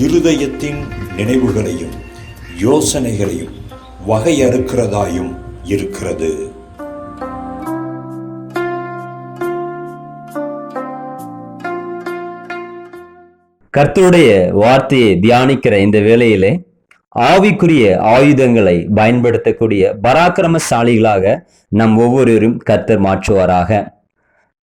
இருதயத்தின் நினைவுகளையும் யோசனைகளையும் வகையறுக்கிறதாயும் இருக்கிறது. கர்த்தருடைய வார்த்தையை தியானிக்கிற இந்த வேளையிலே ஆவிக்குரிய ஆயுதங்களை பயன்படுத்தக்கூடிய பராக்கிரமசாலிகளாக நம் ஒவ்வொருவரும் கர்த்தர் மாற்றுவாராக.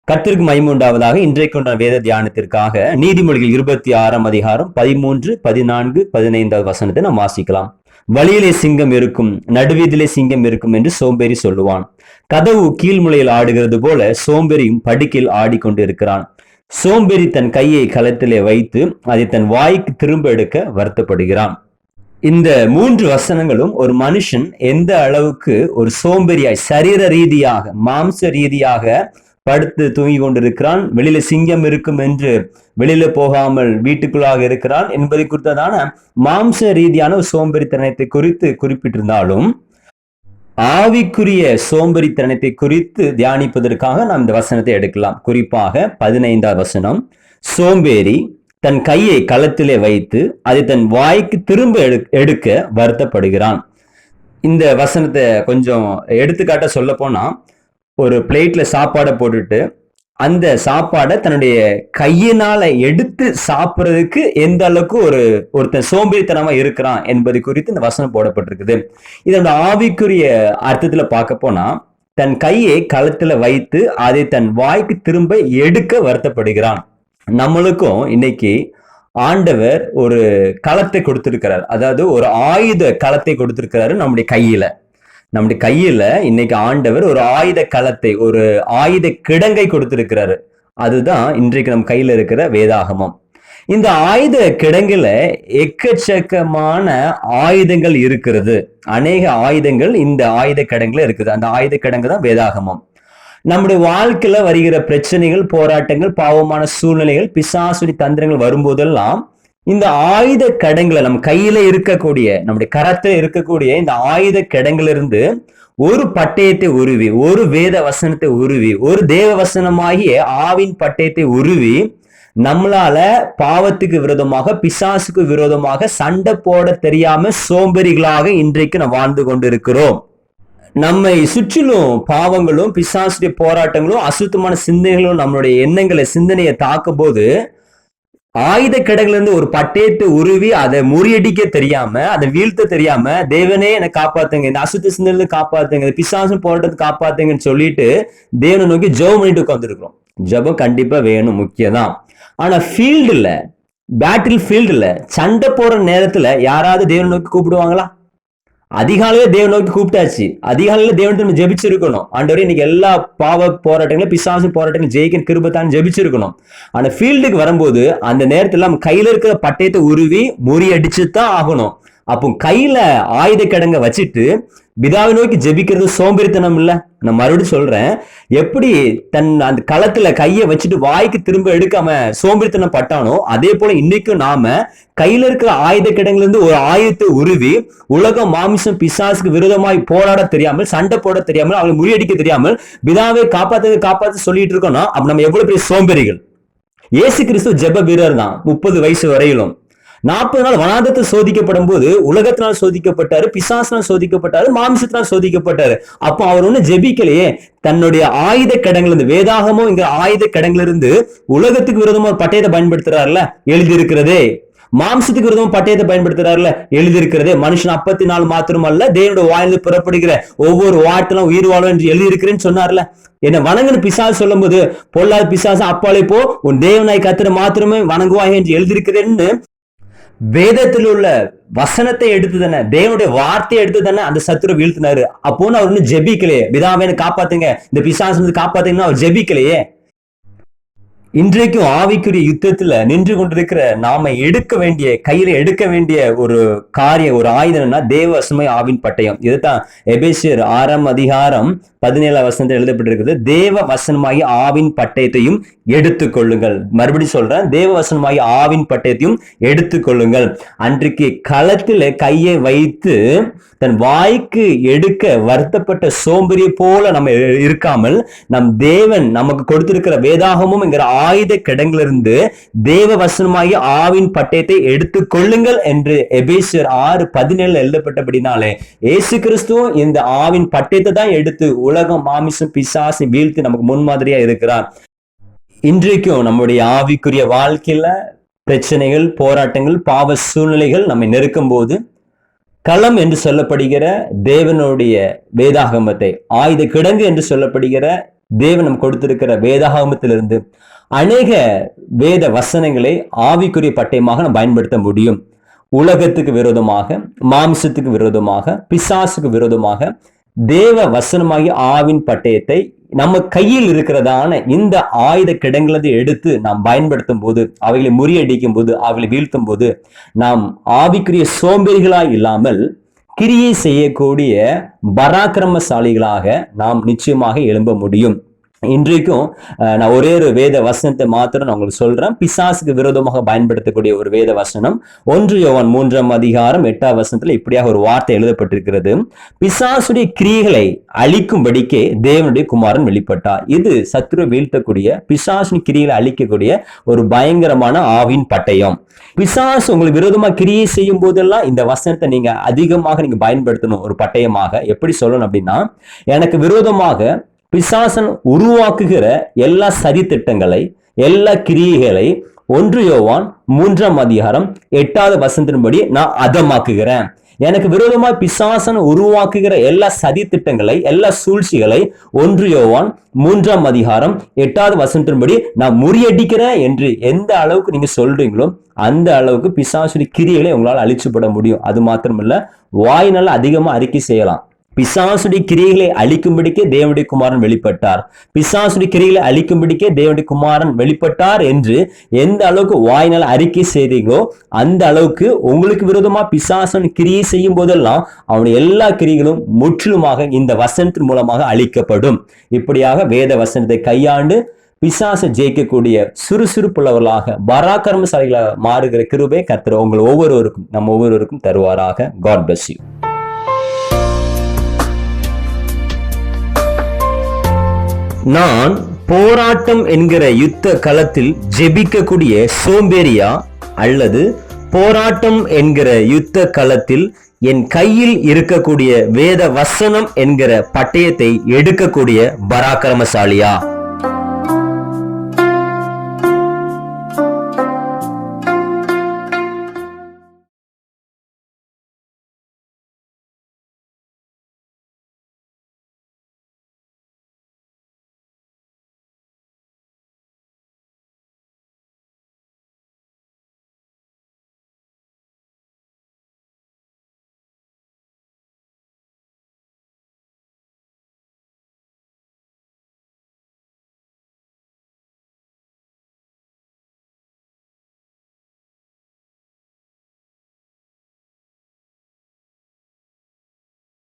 கத்திற்கு மைமூண்டாவதாக இன்றைக்கு வேத தியானத்திற்காக நீதிமொழிகள் இருபத்தி ஆறாம் அதிகாரம் பதிமூன்று பதினான்கு பதினைந்தாவது வசனத்தை நாம் வாசிக்கலாம். வழியிலே சிங்கம் இருக்கும் நடுவீதிலே சிங்கம் இருக்கும் என்று சோம்பேறி சொல்லுவான். கதவு கீழ்முலையில் ஆடுகிறது போல சோம்பேறியும் படுக்கையில் ஆடிக்கொண்டு இருக்கிறான் சோம்பேறி தன் கையை களத்திலே வைத்து அதை தன் வாய்க்கு திரும்ப எடுக்க வருத்தப்படுகிறான். இந்த மூன்று வசனங்களும் ஒரு மனுஷன் எந்த அளவுக்கு ஒரு சோம்பேறியாய் சரீர ரீதியாக மாம்ச ரீதியாக படுத்து தூங்கி கொண்டிருக்கிறான். வெளியில சிங்கம் இருக்கும் என்று வெளியில போகாமல் வீட்டுக்குள்ளாக இருக்கிறான் என்பதை குறித்ததான மாம்ச ரீதியான ஒரு சோம்பேறித்தனத்தை குறித்து குறிப்பிட்டிருந்தாலும் ஆவிக்குரிய சோம்பேறித்தனத்தை குறித்து தியானிப்பதற்காக நாம் இந்த வசனத்தை எடுக்கலாம். குறிப்பாக பதினைந்தாவது வசனம். சோம்பேறி தன் கையை களத்திலே வைத்து அதை தன் வாய்க்கு திரும்ப எடு எடுக்க வருத்தப்படுகிறான். இந்த வசனத்தை கொஞ்சம் எடுத்துக்காட்ட சொல்ல போனா ஒரு பிளேட்ல சாப்பாடை போட்டுட்டு அந்த சாப்பாடை தன்னுடைய கையினால எடுத்து சாப்பிட்றதுக்கு எந்த அளவுக்கு ஒரு ஒருத்தன் சோம்பேறித்தனமா இருக்கிறான் என்பது குறித்து இந்த வசனம் போடப்பட்டிருக்குது. இதோட ஆவிக்குரிய அர்த்தத்துல பார்க்க போனா தன் கையை களத்துல வைத்து அதை தன் வாய்க்கு திரும்ப எடுக்க வருத்தப்படுகிறான். நம்மளுக்கும் இன்னைக்கு ஆண்டவர் ஒரு களத்தை கொடுத்திருக்கிறார். அதாவது ஒரு ஆயுத களத்தை கொடுத்திருக்கிறாரு நம்முடைய கையில. நம்முடைய கையில இன்னைக்கு ஆண்டவர் ஒரு ஆயுத களத்தை ஒரு ஆயுத கிடங்கை கொடுத்திருக்கிறாரு. அதுதான் இன்றைக்கு நம்ம கையில இருக்கிற வேதாகமம். இந்த ஆயுத கிடங்குல எக்கச்சக்கமான ஆயுதங்கள் இருக்கிறது. அநேக ஆயுதங்கள் இந்த ஆயுத கிடங்குல இருக்குது. அந்த ஆயுத கிடங்கு தான் வேதாகமம். நம்முடைய வாழ்க்கையில வருகிற பிரச்சனைகள் போராட்டங்கள் பாவமான சூழ்நிலைகள் பிசாசுடி தந்திரங்கள் வரும்போதெல்லாம் இந்த ஆயுத கடங்களை நம்ம கையில இருக்கக்கூடிய நம்முடைய கரத்துல இருக்கக்கூடிய இந்த ஆயுத கிடங்குல இருந்து ஒரு பட்டயத்தை உருவி ஒரு வேத வசனத்தை உருவி ஒரு தேவ வசனமாகிய ஆவின் பட்டயத்தை உருவி நம்மளால பாவத்துக்கு விரோதமாக பிசாசுக்கு விரோதமாக சண்டை போட தெரியாம சோம்பேறிகளாக இன்றைக்கு நாம் வாழ்ந்து கொண்டிருக்கிறோம். நம்மை சுற்றிலும் பாவங்களும் பிசாசுடைய போராட்டங்களும் அசுத்தமான சிந்தனைகளும் நம்மளுடைய எண்ணங்களை சிந்தனையை தாக்கும் போது ஆயுத கிடங்குல இருந்து ஒரு பட்டேட்டு உருவி அதை முறியடிக்க தெரியாம அதை வீழ்த்த தெரியாம தேவனே என்னை காப்பாத்துங்க இந்த அசுத்த சிந்தனை காப்பாத்துங்க இந்த பிசாசம் போராட்டத்தை காப்பாத்துங்கன்னு சொல்லிட்டு தேவனை நோக்கி ஜெபம் பண்ணிட்டு உட்காந்துருக்கிறோம் ஜெபம் கண்டிப்பா வேணும் முக்கியம் தான் ஆனா ஃபீல்டுல பேட்டில் ஃபீல்டுல சண்டை போற நேரத்துல யாராவது தேவனை நோக்கி கூப்பிடுவாங்களா? அதிகாலையில தேவன் நோக்கி கூப்பிட்டாச்சு. அதிகாலையில தேவன் நம்ம ஜெபிச்சிருக்கணும். ஆண்டவரே இன்னைக்கு எல்லா பாவ போராட்டங்களும் பிசாசு போராட்டங்களும் ஜெயிக்க கிருபத்தான் ஜெபிச்சிருக்கணும். ஆனா ஃபீல்டுக்கு வரும்போது அந்த நேரத்துல நம்ம கையில இருக்கிற பட்டயத்தை உருவி முறியடிச்சு தான் ஆகணும். அப்போ கையில ஆயுத கிடங்க வச்சுட்டு பிதாவை நோக்கி ஜெபிக்கிறது சோம்பேறித்தனம் இல்ல. நான் மறுபடியும் சொல்றேன். எப்படி தன் அந்த களத்துல கையை வச்சுட்டு வாய்க்கு திரும்ப எடுக்காம சோம்பேறித்தனம் பட்டானோ அதே போல இன்னைக்கும் நாம கையில இருக்கிற ஆயுத கிடங்குல இருந்து ஒரு ஆயுதத்தை உருவி உலகம் மாமிசம் பிசாசுக்கு விரோதமாய் போராட தெரியாமல் சண்டை போட தெரியாமல் அவங்களை முறியடிக்க தெரியாமல் பிதாவை காப்பாத்து காப்பாத்து சொல்லிட்டு இருக்கோம்னா அப்ப நம்ம எவ்வளவு பெரிய சோம்பேறிகள்? ஏசு கிறிஸ்து ஜெப வீரர் தான் முப்பது வயசு வரையிலும். நாற்பது நாள் வனாந்தத்தில் சோதிக்கப்படும் போது உலகத்தினால் சோதிக்கப்பட்டாரு பிசாசினால் சோதிக்கப்பட்டாரு மாமிசத்தினால் சோதிக்கப்பட்டாரு. அப்போ அவர் ஒண்ணு ஜெபிக்கலையே. தன்னுடைய ஆயுத கிடங்குல இருந்து வேதாகமும் ஆயுத கடங்கள் இருந்து உலகத்துக்கு விரோதமா ஒரு பட்டயத்தை பயன்படுத்துறாருல எழுதியிருக்கிறதே. மாம்சத்துக்கு விரோதமா பட்டயத்தை பயன்படுத்துறாருல எழுதியிருக்கிறதே. மனுஷன் அப்பத்தி நாள் மாத்திரமல்ல தேவனுடைய வாயிலிருந்து புறப்படுகிற ஒவ்வொரு வாட்டிலும் உயிர் வாழும் என்று எழுதியிருக்கிறேன்னு சொன்னார்ல. என்ன வணங்குன்னு பிசாசு சொல்லும் போது பொல்லாத பிசாசு அப்பாலே போ உன் தேவனாய் கத்திர மாத்திரமே வணங்குவாய் என்று எழுதியிருக்கிறேன்னு வேதத்தில் உள்ள வசனத்தை எடுத்து தானே தேவனுடைய வார்த்தையை எடுத்து தானே அந்த சத்துரு வீழ்த்தினாரு. அப்போன்னு அவர் இன்னும் ஜெபிக்கலையே. பிதாவே காப்பாத்துங்க. இந்த பிசாசு காப்பாத்துங்கன்னா அவர் ஜெபிக்கலையே. இன்றைக்கும் ஆவிக்குரிய யுத்தத்துல நின்று கொண்டிருக்கிற நாம எடுக்க வேண்டிய கையில எடுக்க வேண்டிய ஒரு காரியம் ஒரு ஆயுதம்னா தேவ சுமை ஆவின் பட்டயம். இதுதான் எபேசியர் ஆறாம் அதிகாரம் பதினேழாம் வசனத்தில் எழுதப்பட்டிருக்கிறது. தேவ வசனமாகி ஆவின் பட்டயத்தையும் எடுத்துக்கொள்ளுங்கள் மறுபடியும் சொல்றேன் தேவ வசனமாகி ஆவின் பட்டயத்தையும் எடுத்துக்கொள்ளுங்கள் அன்றைக்கு களத்துல கையை வைத்து தன் வாய்க்கு எடுக்க வருத்தப்பட்ட சோம்பரிய போல நம்ம இருக்காமல் நம் தேவன் நமக்கு கொடுத்திருக்கிற வேதாகமும் என்கிற ஆயுத கிடங்கிலிருந்து தேவ வசனமாகி ஆவின் பட்டயத்தை எடுத்துக் கொள்ளுங்கள் என்று எபேசியர் ஆறு பதினேழு எழுதப்பட்டபடினாலே ஏசு கிறிஸ்துவும் இந்த ஆவின் பட்டயத்தை தான் எடுத்து உலகம் மாமிசம் பிசாசு வீழ்த்தி நமக்கு முன்மாதிரியா இருக்கிறார். இன்றைக்கும் நம்முடைய ஆவிக்குரிய வாழ்க்கையில பிரச்சனைகள் போராட்டங்கள் பாவ சூழ்நிலைகள் நம்மை நெருக்கும் போது களம் என்று சொல்லப்படுகிற தேவனுடைய வேதாகமத்தை ஆயுத கிடங்கு என்று சொல்லப்படுகிற தேவன் நம் கொடுத்திருக்கிற வேதாகமத்திலிருந்து அநேக வேத வசனங்களை ஆவிக்குரிய பட்டயமாக நம்ம பயன்படுத்த முடியும். உலகத்துக்கு விரோதமாக மாம்சத்துக்கு விரோதமாக பிசாசுக்கு விரோதமாக தேவ வசனமாகிய ஆவின் பட்டயத்தை நம்ம கையில் இருக்கிறதான இந்த ஆயுத கிடங்களதை எடுத்து நாம் பயன்படுத்தும் போது அவைகளை முறியடிக்கும் போது அவைகளை வீழ்த்தும் போது நாம் ஆவிக்குரிய சோம்பேறிகளாய் இல்லாமல் கிரியை செய்யக்கூடிய பராக்கிரமசாலிகளாக நாம் நிச்சயமாக எழும்ப முடியும். இன்றைக்கும் நான் ஒரே ஒரு வேத வசனத்தை மாத்திரம் நான் உங்களுக்கு சொல்றேன். பிசாசுக்கு விரோதமாக பயன்படுத்தக்கூடிய ஒரு வேத வசனம் ஒன்று யோவான் மூன்றாம் அதிகாரம் எட்டாம் வசனத்துல இப்படியாக ஒரு வார்த்தை எழுதப்பட்டிருக்கிறது. பிசாசுடைய கிரியைகளை அழிக்கும்படிக்கே தேவனுடைய குமாரன் வெளிப்பட்டார். இது சத்துரு வீழ்த்தக்கூடிய பிசாசுடைய கிரியைகளை அழிக்கக்கூடிய ஒரு பயங்கரமான ஆவின் பட்டயம். பிசாசு உங்களுக்கு விரோதமா கிரியை செய்யும் போதெல்லாம் இந்த வசனத்தை நீங்க அதிகமாக நீங்க பயன்படுத்தணும் ஒரு பட்டயமாக. எப்படி சொல்லணும் அப்படின்னா எனக்கு விரோதமாக பிசாசன் உருவாக்குகிற எல்லா சதித்திட்டங்களை எல்லா கிரியைகளை ஒன்று யோவான் மூன்றாம் அதிகாரம் எட்டாவது வசந்தின்படி நான் அதமாக்குகிறேன். எனக்கு விரோதமாக பிசாசன் உருவாக்குகிற எல்லா சதி திட்டங்களை எல்லா சூழ்ச்சிகளை ஒன்று யோவான் மூன்றாம் அதிகாரம் எட்டாவது வசனத்தின்படி நான் முறியடிக்கிறேன் என்று எந்த அளவுக்கு நீங்க சொல்றீங்களோ அந்த அளவுக்கு பிசாசுடைய கிரியைகளை உங்களால் அழிச்சுப்பட முடியும். அது மாத்திரமில்ல வாயினால் அதிகமா அறிக்கை செய்யலாம். பிசாசுடைய கிரியைகளை அழிக்கும்படிக்கே தேவனுடைய குமாரன் வெளிப்பட்டார். பிசாசுடைய கிரியைகளை அழிக்கும்படிக்கே தேவனுடைய குமாரன் வெளிப்பட்டார் என்று எந்த அளவுக்கு வாயினால் அறிக்கை செய்தீங்களோ அந்த அளவுக்கு உங்களுக்கு விரோதமா பிசாசன் கிரியை செய்யும் போதெல்லாம் அவனுடைய எல்லா கிரிகளும் முற்றிலுமாக இந்த வசனத்தின் மூலமாக அழிக்கப்படும். இப்படியாக வேத வசனத்தை கையாண்டு பிசாசை ஜெயிக்கக்கூடிய சுறுசுறுப்புள்ளவர்களாக பராக்கிரமசாலிகளாக மாறுகிற கிருபை கத்துற உங்கள் ஒவ்வொருவருக்கும் நம்ம ஒவ்வொருவருக்கும் தருவாராக. காட் பிளஸ் யூ நான் போராட்டம் என்கிற யுத்த களத்தில் ஜெபிக்கக்கூடிய சோம்பேறியா அல்லது போராட்டம் என்கிற யுத்த களத்தில் என் கையில் இருக்கக்கூடிய வேத வசனம் என்கிற பட்டயத்தை எடுக்கக்கூடிய பராக்கிரமசாலியா?